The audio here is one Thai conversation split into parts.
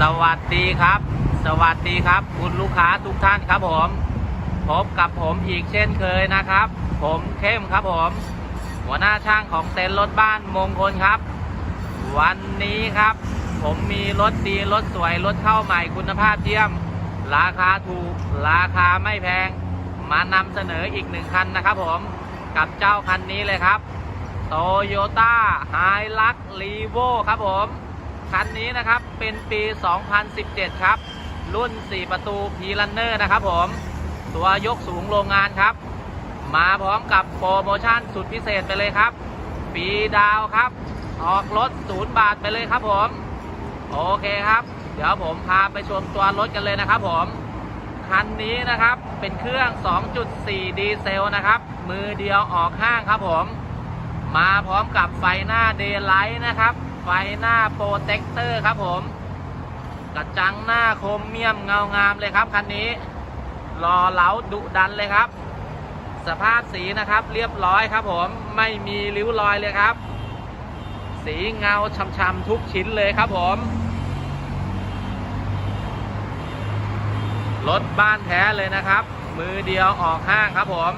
สวัสดีครับ สวัสดีครับ คุณลูกค้าทุกท่านครับผมพบกับผมอีกเช่นเคยนะครับ ผมเข้มครับผม หัวหน้าช่างของเต็นท์รถบ้านมงคลครับ วันนี้ครับ ผมมีรถดีรถสวยรถเข้าใหม่คุณภาพเยี่ยม ราคาถูก ราคาไม่แพง มานำเสนออีกหนึ่งคันนะครับผมกับเจ้าคันนี้เลยครับโตโยต้าไฮลักรีโวครับผม คันนี้นะครับเป็นปี 2017 ครับ รุ่น 4 ประตูพีลันเนอร์นะครับผม ตัวยกสูงโรงงานครับ มาพร้อมกับโปรโมชั่นสุดพิเศษไปเลยครับปีดาวครับ ออกรถศูนย์บาทไปเลยครับผม โอเคครับ เดี๋ยวผมพาไปชมตัวรถกันเลยนะครับผม คันนี้นะครับเป็นเครื่อง 2.4 ดีเซลนะครับ มือเดียวออกห้างครับผม มาพร้อมกับไฟหน้าเดย์ไลท์นะครับ ไฟหน้าโปรเทคเตอร์ครับผม กระจังหน้าโครเมียมเงางามเลยครับคันนี้รอเหลาดุดันเลยครับ สภาพสีนะครับเรียบร้อยครับผมไม่มีริ้วรอยเลยครับ สีเงาช่ำๆทุกชิ้นเลยครับผม รถบ้านแท้เลยนะครับ มือเดียวออกห้างครับผม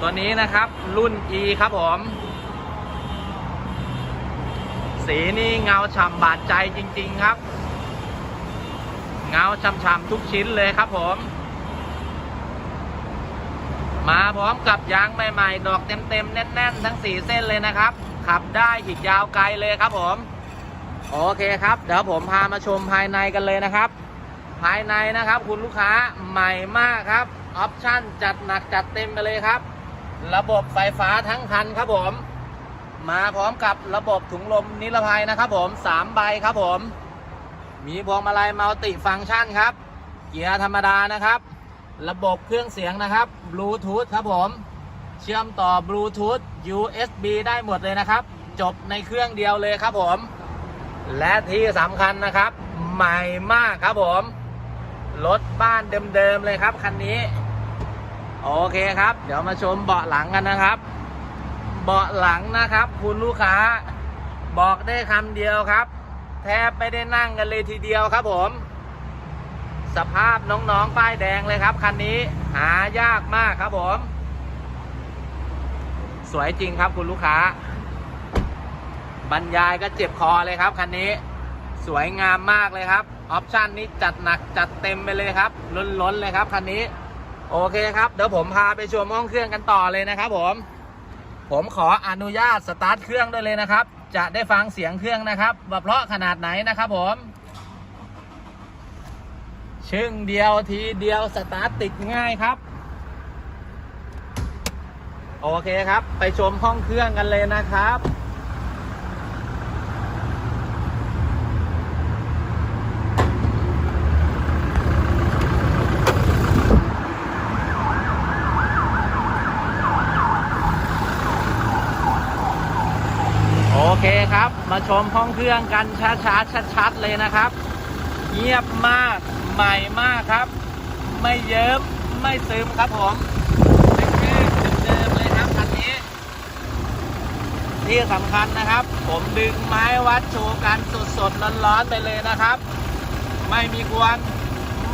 ตัวนี้นะครับรุ่น E ครับผม สีนี่เงาฉ่ำบาดใจจริง ๆครับ เงาฉ่ำๆทุกชิ้นเลยครับผม มาพร้อมกับยางใหม่ๆ ดอกเต็มๆ แน่นๆ ทั้ง 4 เส้นเลยนะครับ ขับได้อีกยาวไกลเลยครับผม โอเคครับ เดี๋ยวผมพามาชมภายในกันเลยนะครับ ภายในนะครับ คุณลูกค้าใหม่มากครับ ออปชั่นจัดหนักจัดเต็มไปเลยครับ ระบบไฟฟ้าทั้งคันครับผม มาพร้อมกับระบบถุงลมนิรภัยนะครับผม3ใบครับผม มีพวงมาลัยมัลติฟังก์ชันครับ เกียร์ธรรมดานะครับ ระบบเครื่องเสียงนะครับบลูทูธครับผม เชื่อมต่อบลูทูธ USB ได้หมดเลยนะครับ จบในเครื่องเดียวเลยครับผม และที่สำคัญนะครับ ใหม่มากครับผม รถบ้านเดิมๆเลยครับคันนี้ โอเคครับ เดี๋ยวมาชมเบาะหลังกันนะครับ เบาะหลังนะครับ คุณลูกค้า บอกได้คำเดียวครับ แทบไม่ได้นั่งกันเลยทีเดียวครับผม สภาพน้องๆป้ายแดงเลยครับคันนี้หายากมากครับผม สวยจริงครับคุณลูกค้า บรรยายก็เจ็บคอเลยครับคันนี้ สวยงามมากเลยครับ ออปชันนี้จัดหนักจัดเต็มไปเลยครับ ล้นๆเลยครับคันนี้โอเคครับ เดี๋ยวผมพาไปชมห้องเครื่องกันต่อเลยนะครับผม ผมขออนุญาตสตาร์ทเครื่องด้วยเลยนะครับ จะได้ฟังเสียงเครื่องนะครับว่าเพราะขนาดไหนนะครับผมชึ่งเดียวทีเดียวสตาร์ทติดง่ายครับ โอเคครับ ไปชมห้องเครื่องกันเลยนะครับ โอเคครับ มาชมห้องเครื่องกันช้าๆชัดๆเลยนะครับ เงียบมากใหม่มากครับ ไม่เยิ้มไม่ซึมครับผมเป็นเครื่องเดิมๆเลยครับคันนี้ ที่สำคัญนะครับ ผมดึงไม้วัดโชว์กันสดๆร้อนๆไปเลยนะครับ ไม่มีกวน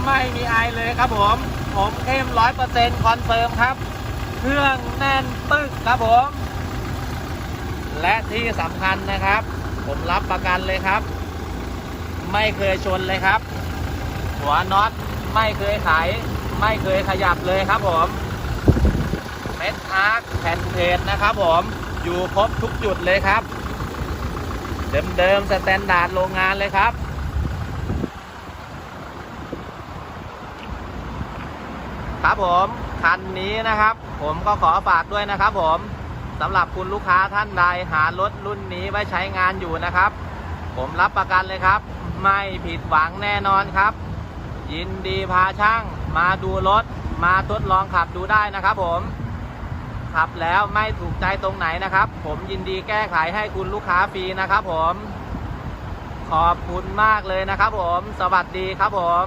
ไม่มีไอเลยครับผม ผมเข้มร้อยเปอร์เซ็นต์คอนเฟิร์มครับ เครื่องแน่นปึ๊กครับผม และที่สำคัญนะครับ ผมรับประกันเลยครับ ไม่เคยชนเลยครับ หัวน็อตไม่เคยไขไม่เคยขยับเลยครับผมเม็ดอาร์คแผ่นเพจนะครับผมอยู่ครบทุกจุดเลยครับ เดิมๆสแตนดาร์ดโรงงานเลยครับครับผมคันนี้นะครับ ผมก็ขอฝากด้วยนะครับผม สำหรับคุณลูกค้าท่านใดหารถรุ่นนี้ไว้ใช้งานอยู่นะครับ ผมรับประกันเลยครับ ไม่ผิดหวังแน่นอนครับ ยินดีพาช่างมาดูรถ มาทดลองขับดูได้นะครับผม ขับแล้วไม่ถูกใจตรงไหนนะครับ ผมยินดีแก้ไขให้คุณลูกค้าฟรีนะครับผม ขอบคุณมากเลยนะครับผม สวัสดีครับผม